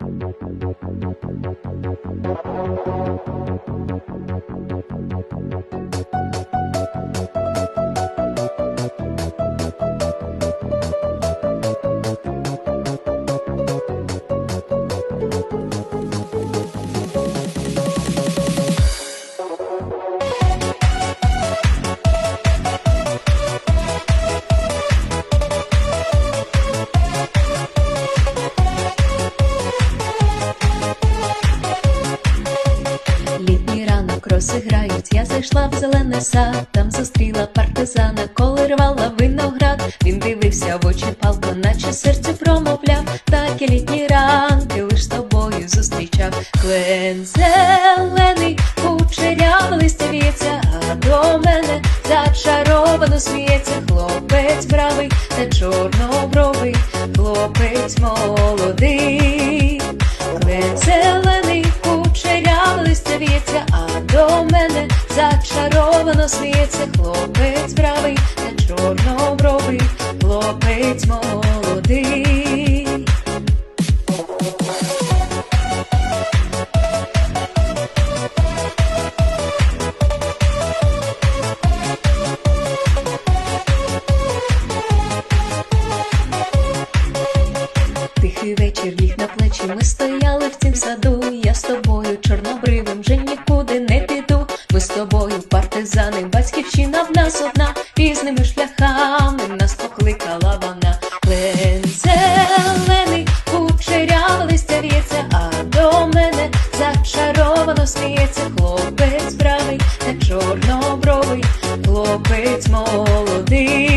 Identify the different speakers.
Speaker 1: Thank you. Розіграють, я зайшла в зелений сад, там зустріла партизана, коли рвала виноград. Він дивився в очі палко, наче серце промовляв. Так і літні ранки лиш з тобою зустрічав. Клен зелений, кучеряве листя а до мене зачаровано сміється. Хлопець бравий та чорнобровий, хлопець молодий. Клен зелений, кучеряве листя віється, зачаровано сміється хлопець бравий та чорнобровий, хлопець молодий. Тихий вечір ліг на плечі, ми стояли в цім саду. Я з тобою, ми з тобою, партизани, батьківщина в нас одна, різними шляхами нас покликала вона. Лен зелений, кучерява листя в'ється, а до мене зачаровано сміється. Хлопець бравий та чорнобровий, хлопець молодий.